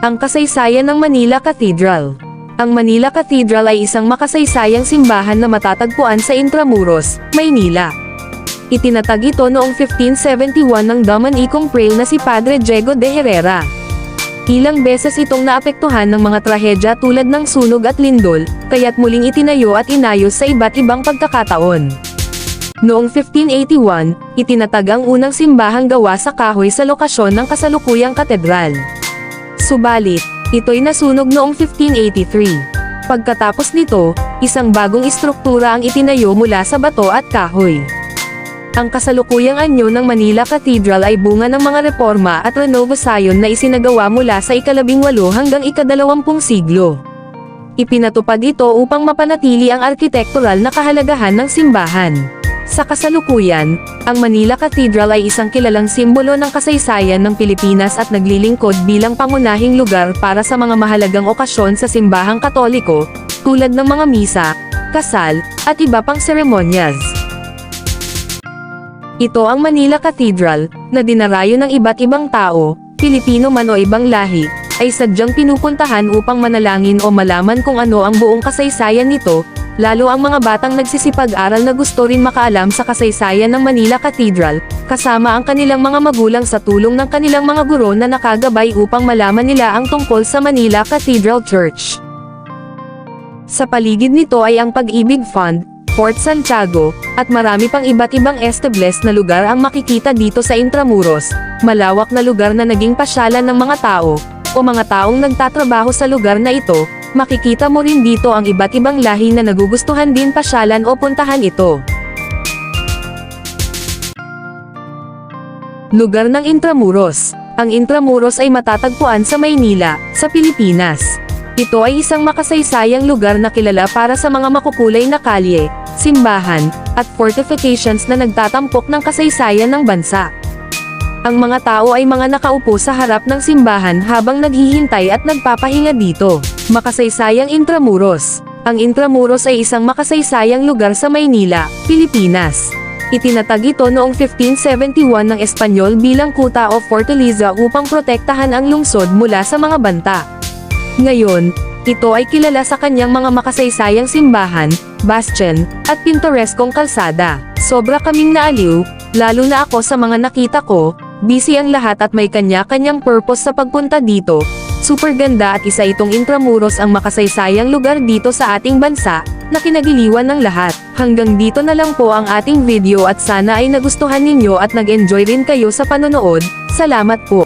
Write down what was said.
Ang kasaysayan ng Manila Cathedral Ang Manila Cathedral ay isang makasaysayang simbahan na matatagpuan sa Intramuros, Maynila. Itinatag ito noong 1571 ng Dominicong Prail na si Padre Diego de Herrera. Ilang beses itong naapektuhan ng mga trahedya tulad ng sunog at lindol, kaya't muling itinayo at inayos sa iba't ibang pagkakataon. Noong 1581, itinatag ang unang simbahang gawa sa kahoy sa lokasyon ng kasalukuyang katedral. Subalit, ito'y nasunog noong 1583. Pagkatapos nito, isang bagong istruktura ang itinayo mula sa bato at kahoy. Ang kasalukuyang anyo ng Manila Cathedral ay bunga ng mga reforma at renovasayon na isinagawa mula sa ikalabing walo hanggang ikadalawampung siglo. Ipinatupad ito upang mapanatili ang arkitektural na kahalagahan ng simbahan. Sa kasalukuyan, ang Manila Cathedral ay isang kilalang simbolo ng kasaysayan ng Pilipinas at naglilingkod bilang pangunahing lugar para sa mga mahalagang okasyon sa simbahang katoliko, tulad ng mga misa, kasal, at iba pang seremonyas. Ito ang Manila Cathedral, na dinarayo ng iba't ibang tao, Pilipino man o ibang lahi, ay sadyang pinupuntahan upang manalangin o malaman kung ano ang buong kasaysayan nito, lalo ang mga batang nagsisipag-aral na gusto rin makaalam sa kasaysayan ng Manila Cathedral, kasama ang kanilang mga magulang sa tulong ng kanilang mga guro na nakagabay upang malaman nila ang tungkol sa Manila Cathedral Church. Sa paligid nito ay ang Pag-ibig Fund, Fort Santiago, at marami pang iba't ibang estables na lugar ang makikita dito sa Intramuros, malawak na lugar na naging pasyalan ng mga tao, o mga taong nagtatrabaho sa lugar na ito, makikita mo rin dito ang iba't ibang lahi na nagugustuhan din pasyalan o puntahan ito. Lugar ng Intramuros Ang Intramuros ay matatagpuan sa Maynila, sa Pilipinas. Ito ay isang makasaysayang lugar na kilala para sa mga makukulay na kalye, simbahan, at fortifications na nagtatampok ng kasaysayan ng bansa. Ang mga tao ay mga nakaupo sa harap ng simbahan habang naghihintay at nagpapahinga dito. Makasaysayang Intramuros Ang Intramuros ay isang makasaysayang lugar sa Maynila, Pilipinas. Itinatag ito noong 1571 ng Espanyol bilang kuta o fortaleza upang protektahan ang lungsod mula sa mga banta. Ngayon, ito ay kilala sa kanyang mga makasaysayang simbahan, bastion, at pintoreskong kalsada. Sobra kaming naaliw, lalo na ako sa mga nakita ko, busy ang lahat at may kanya-kanyang purpose sa pagpunta dito. Super ganda at isa itong Intramuros ang makasaysayang lugar dito sa ating bansa, na kinagiliwan ng lahat. Hanggang dito na lang po ang ating video at sana ay nagustuhan ninyo at nag-enjoy rin kayo sa panonood. Salamat po.